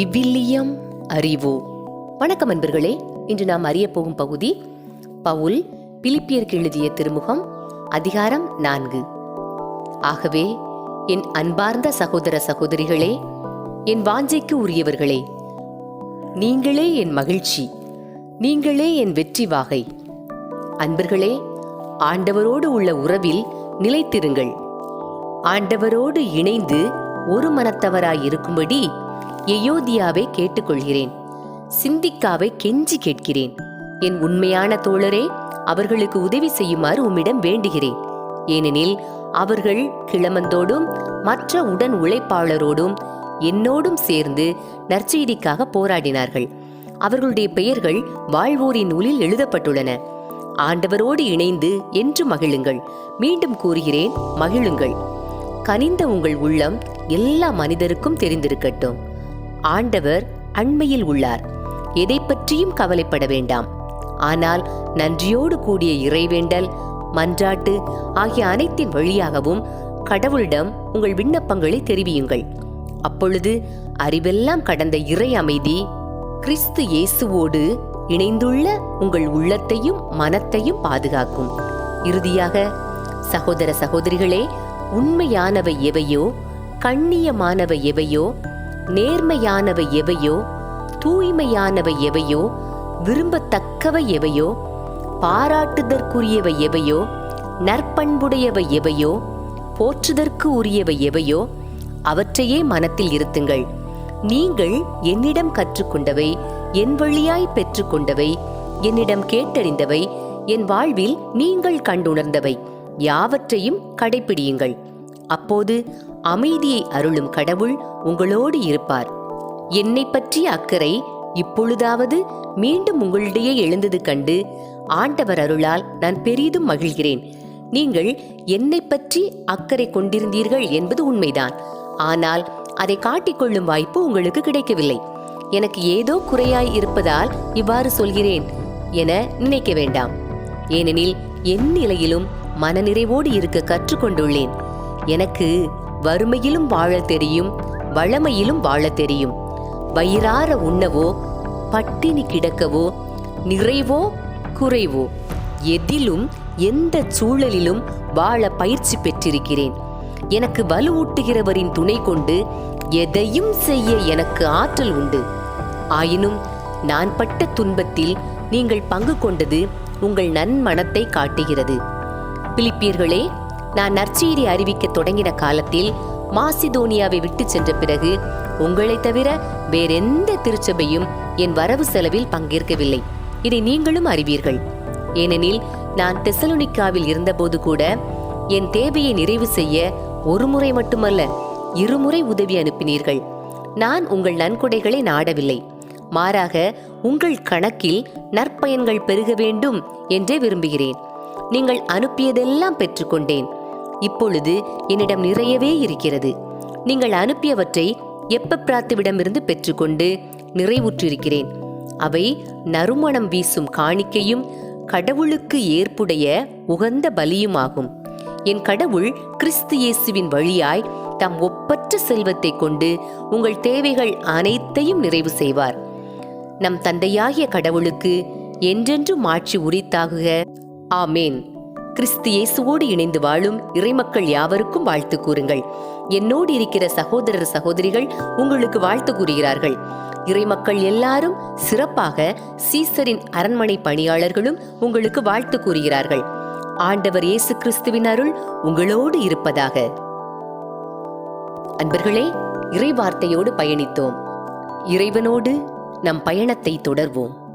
விவிலியம் அறிவோ. வணக்கம் அன்பர்களே இன்று நாம் அறிய போகும் பகுதி பவுல் பிலிப்பியருக்கு எழுதிய திருமுகம் அதிகாரம் நான்கு. ஆகவே என் அன்பார்ந்த சகோதர சகோதரிகளே என் வாஞ்சைக்கு உரியவர்களே நீங்களே என் மகிழ்ச்சி நீங்களே என் வெற்றி வாகை. அன்பர்களே ஆண்டவரோடு உள்ள உறவில் நிலைத்திருங்கள். ஆண்டவரோடு இணைந்து ஒரு மனத்தவராய் இருக்கும்படி எயோதியாவை கேட்டுக்கொள்கிறேன். சிந்திக்காவை கெஞ்சி கேட்கிறேன். என் உண்மையான தோழரே அவர்களுக்கு உதவி செய்யுமாறு உம்மிடம் வேண்டுகிறேன். ஏனெனில் அவர்கள் கிளமந்தோடும் மற்ற உடன் உழைப்பாளரோடும் என்னோடும் சேர்ந்து நற்செய்திக்காக போராடினார்கள். அவர்களுடைய பெயர்கள் வாழ்வோரின் நூலில் எழுதப்பட்டுள்ளன. ஆண்டவரோடு இணைந்து என்று மகிழுங்கள். மீண்டும் கூறுகிறேன் மகிழுங்கள். கனிந்த உங்கள் உள்ளம் எல்லா மனிதருக்கும் தெரிந்திருக்கட்டும். ஆண்டவர் அண்மையில் உள்ளார். எதை பற்றியும் கவலைப்பட வேண்டாம். ஆனால் நன்றியோடு கூடிய இறைவேண்டல் மன்றாட்டு ஆகிய அனைத்தின் வழியாகவும் கடவுளிடம் உங்கள் விண்ணப்பங்களை தெரிவியுங்கள். அப்பொழுது அறிவெல்லாம் கடந்த இறை அமைதி கிறிஸ்து இயேசுவோடு இணைந்துள்ள உங்கள் உள்ளத்தையும் மனத்தையும் பாதுகாக்கும். இறுதியாக சகோதர சகோதரிகளே உண்மையானவை எவையோ கண்ணியமானவை எவையோ நேர்மையானவை எவையோ தூய்மையானவை எவையோ விரும்பத்தக்கவை எவையோ பாராட்டுதற்குரியவை எவையோ நற்பண்புடையவை எவையோ போற்றுதற்கு உரியவை எவையோ அவற்றையே மனத்தில் இருத்துங்கள். நீங்கள் என்னிடம் கற்றுக்கொண்டவை என் வழியாய் பெற்றுக்கொண்டவை என்னிடம் கேட்டறிந்தவை என் வாழ்வில் நீங்கள் கண்டுணர்ந்தவை யாவற்றையும் கடைப்பிடியுங்கள். அப்போது அமைதியை அருளும் கடவுள் உங்களோடு இருப்பார். என்னை பற்றிய அக்கறை இப்பொழுதாவது மீண்டும் உங்களிடையே எழுந்தது கண்டு ஆண்டவர் அருளால் நான் பெரிதும் மகிழ்கிறேன். நீங்கள் என்னை பற்றி அக்கறை கொண்டிருந்தீர்கள் என்பது உண்மைதான். ஆனால் அதை காட்டிக்கொள்ளும் வாய்ப்பு உங்களுக்கு கிடைக்கவில்லை. எனக்கு ஏதோ குறையாய் இருப்பதால் இவ்வாறு சொல்கிறேன் என நினைக்க வேண்டாம். ஏனெனில் என் நிலையிலும் மனநிறைவோடு இருக்க கற்றுக்கொண்டுள்ளேன். எனக்கு வறுமையிலும் வாழத் தெரியும் வளமையிலும் வாழத் தெரியும். வயிறார உண்ணவோ பட்டினி கிடக்கவோ நிறைவோ குறைவோ எதிலும் எந்த சூழலிலும் வாழ பயிற்சி பெற்றிருக்கிறேன். எனக்கு வலுவூட்டுகிறவரின் துணை கொண்டு எதையும் செய்ய எனக்கு ஆற்றல் உண்டு. ஆயினும் நான் பட்ட துன்பத்தில் நீங்கள் பங்கு கொண்டது உங்கள் நன்மனத்தை காட்டுகிறது. பிலிப்பியர்களே நான் நற்செய்தி அறிவிக்க தொடங்கின காலத்தில் மாசிதோனியாவை விட்டு சென்ற பிறகு உங்களை தவிர வேறெந்த திருச்சபையும் என் வரவு செலவில் பங்கேற்கவில்லை. இதை நீங்களும் அறிவீர்கள். ஏனெனில் நான் தெசலோனிக்காவில் இருந்தபோது கூட என் தேவையை நிறைவு செய்ய ஒரு முறை மட்டுமல்ல இருமுறை உதவி அனுப்பினீர்கள். நான் உங்கள் நன்கொடைகளை நாடவில்லை. மாறாக உங்கள் கணக்கில் நற்பயன்கள் பெருக வேண்டும் என்றே விரும்புகிறேன். நீங்கள் அனுப்பியதெல்லாம் பெற்றுக்கொண்டேன். இப்பொழுது என்னிடம் நிறையவே இருக்கிறது. நீங்கள் அனுப்பியவற்றை எப்ப பிராத்துவிடமிருந்து பெற்றுக்கொண்டு நிறைவுற்றிருக்கிறேன். அவை நறுமணம் வீசும் காணிக்கையும் கடவுளுக்கு ஏற்புடைய உகந்த பலியுமாகும். என் கடவுள் கிறிஸ்து இயேசுவின் வழியாய் தம் ஒப்பற்ற செல்வத்தை கொண்டு உங்கள் தேவைகள் அனைத்தையும் நிறைவு செய்வார். நம் தந்தையாகிய கடவுளுக்கு என்றென்றும் ஆட்சி உரித்தாகுக. ஆமேன். கிறிஸ்து இயேசுவோடு இணைந்து வாழும் இறைமக்கள் யாவருக்கும் வாழ்த்து கூறுங்கள். என்னோடு இருக்கிற சகோதரர் சகோதரிகள் உங்களுக்கு வாழ்த்து கூறுகிறார்கள். இறைமக்கள் எல்லாரும் சிறப்பாக சீசரின் அரண்மனை பணியாளர்களும் உங்களுக்கு வாழ்த்து கூறுகிறார்கள். ஆண்டவர் இயேசு கிறிஸ்துவின் அருள் உங்களோடு இருப்பதாக. அன்பர்களே இறைவார்த்தையோடு பயணித்தோம். இறைவனோடு நம் பயணத்தை தொடர்வோம்.